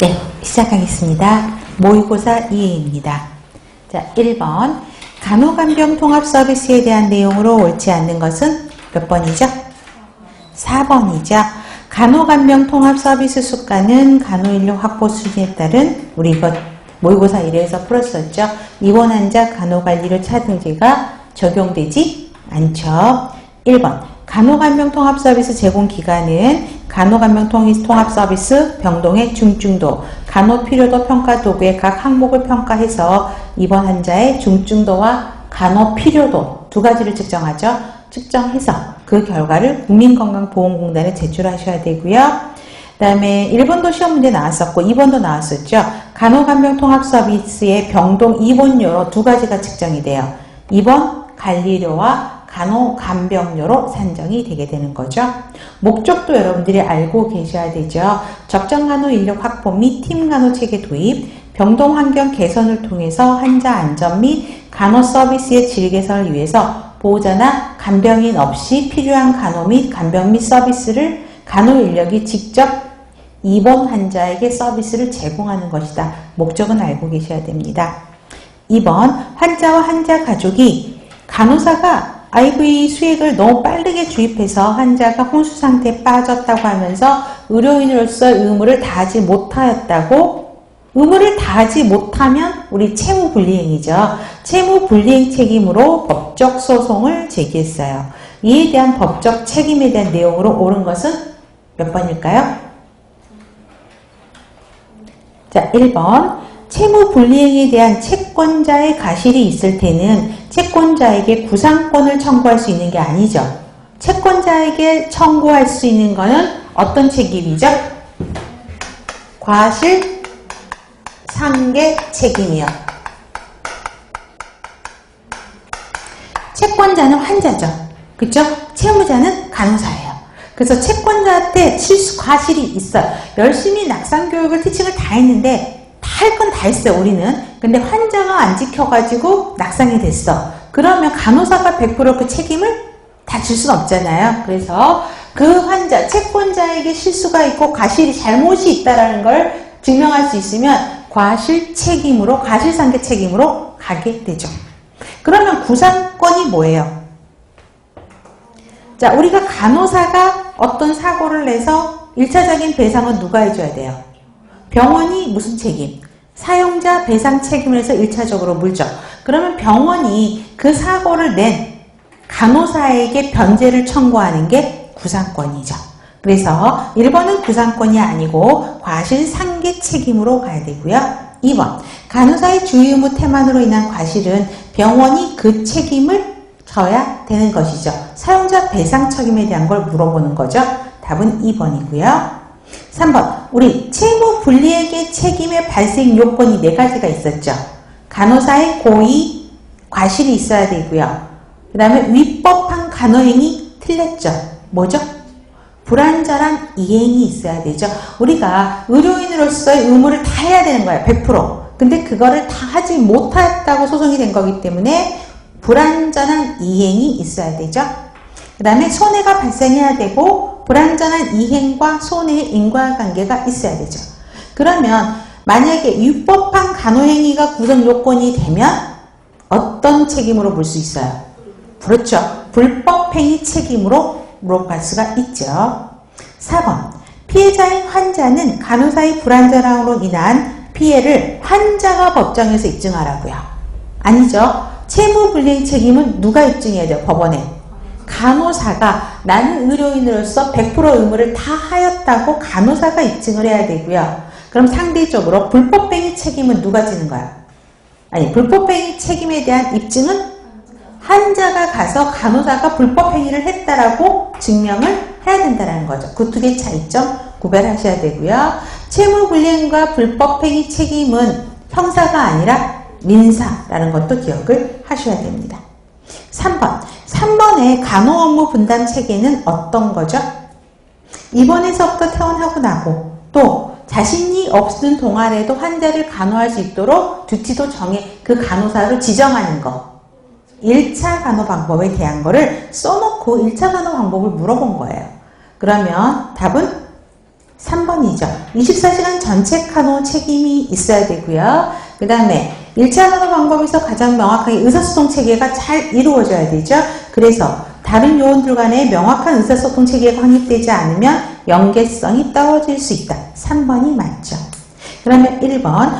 네, 시작하겠습니다. 모의고사 2회입니다. 자, 1번. 간호간병 통합 서비스에 대한 내용으로 옳지 않는 것은 몇 번이죠? 4번이죠. 간호간병 통합 서비스 수가는 간호인력 확보 수준에 따른 우리 이거 모의고사 1회에서 풀었었죠. 입원 환자 간호관리료 차등제가 적용되지 않죠. 1번. 간호간병 통합 서비스 제공 기간은 간호간병 통합 서비스 병동의 중증도, 간호 필요도 평가 도구의 각 항목을 평가해서 입원 환자의 중증도와 간호 필요도 두 가지를 측정하죠. 측정해서 그 결과를 국민건강보험공단에 제출하셔야 되고요. 그 다음에 1번도 시험 문제 나왔었고 2번도 나왔었죠. 간호간병 통합 서비스의 병동 입원료로 두 가지가 측정이 돼요. 2번 관리료와 간호간병료로 산정이 되게 되는 거죠. 목적도 여러분들이 알고 계셔야 되죠. 적정 간호 인력 확보 및 팀 간호 체계 도입, 병동 환경 개선을 통해서 환자 안전 및 간호 서비스의 질 개선을 위해서 보호자나 간병인 없이 필요한 간호 및 간병 및 서비스를 간호 인력이 직접 입원 환자에게 서비스를 제공하는 것이다. 목적은 알고 계셔야 됩니다. 2번 환자와 환자 가족이 간호사가 IV 수액을 너무 빠르게 주입해서 환자가 혼수 상태에 빠졌다고 하면서 의료인으로서 의무를 다하지 못하였다고 의무를 다하지 못하면 우리 채무 불이행이죠. 채무 불이행 책임으로 법적 소송을 제기했어요. 이에 대한 법적 책임에 대한 내용으로 옳은 것은 몇 번일까요? 자, 1번. 채무 불이행에 대한 채권자의 가실이 있을 때는 채권자에게 구상권을 청구할 수 있는 게 아니죠. 채권자에게 청구할 수 있는 것은 어떤 책임이죠? 과실 상계 책임이요. 채권자는 환자죠. 그죠? 채무자는 간호사예요. 그래서 채권자한테 실수 과실이 있어요. 열심히 낙상 교육을 티칭을 다 했는데 다 할 건 다 했어요, 우리는. 근데 환자가 안 지켜가지고 낙상이 됐어. 그러면 간호사가 100%그 책임을 다 줄 수는 없잖아요. 그래서 그 환자, 채권자에게 실수가 있고 과실이 잘못이 있다라는 걸 증명할 수 있으면 과실 책임으로, 과실상계 책임으로 가게 되죠. 그러면 구상권이 뭐예요? 자, 우리가 간호사가 어떤 사고를 내서 1차적인 배상은 누가 해줘야 돼요? 병원이 무슨 책임? 사용자 배상 책임을 해서 1차적으로 물죠. 그러면 병원이 그 사고를 낸 간호사에게 변제를 청구하는 게 구상권이죠. 그래서 1번은 구상권이 아니고 과실상계 책임으로 가야 되고요. 2번 간호사의 주의 의무 태만으로 인한 과실은 병원이 그 책임을 져야 되는 것이죠. 사용자 배상 책임에 대한 걸 물어보는 거죠. 답은 2번이고요. 3번 우리 채무 불리액의 책임의 발생 요건이 네 가지가 있었죠. 간호사의 고의 과실이 있어야 되고요. 그 다음에 위법한 간호행위 틀렸죠. 뭐죠? 불안전한 이행이 있어야 되죠. 우리가 의료인으로서의 의무를 다 해야 되는 거예요. 100%. 근데 그거를 다 하지 못했다고 소송이 된 거기 때문에 불안전한 이행이 있어야 되죠. 그 다음에 손해가 발생해야 되고 불안전한 이행과 손해의 인과관계가 있어야 되죠. 그러면 만약에 위법한 간호행위가 구성 요건이 되면 어떤 책임으로 물수 있어요? 그렇죠. 불법행위 책임으로 물어갈 수가 있죠. 4번 피해자인 환자는 간호사의 불안전함으로 인한 피해를 환자가 법정에서 입증하라고요. 아니죠. 채무불이행 책임은 누가 입증해야 돼요? 법원에. 간호사가 나는 의료인으로서 100% 의무를 다 하였다고 간호사가 입증을 해야 되고요. 그럼 상대적으로 불법행위 책임은 누가 지는 거야? 아니 불법행위 책임에 대한 입증은 환자가 가서 간호사가 불법행위를 했다라고 증명을 해야 된다는 거죠. 그 두 개 차이점 구별하셔야 되고요. 채무불이행과 불법행위 책임은 형사가 아니라 민사라는 것도 기억을 하셔야 됩니다. 3번. 3번 의 간호 업무 분담 체계는 어떤 거죠? 입원에서부터 퇴원하고 나고 또 자신이 없는 동안에도 환자를 간호할 수 있도록 듀티도 정해 그 간호사를 지정하는 거. 1차 간호 방법에 대한 거를 써놓고 1차 간호 방법을 물어본 거예요. 그러면 답은 3번이죠. 24시간 전체 간호 책임이 있어야 되고요. 그 다음에 1차 간호 방법에서 가장 명확하게 의사소통 체계가 잘 이루어져야 되죠. 그래서 다른 요원들 간에 명확한 의사소통 체계가 확립되지 않으면 연계성이 떨어질 수 있다. 3번이 맞죠. 그러면 1번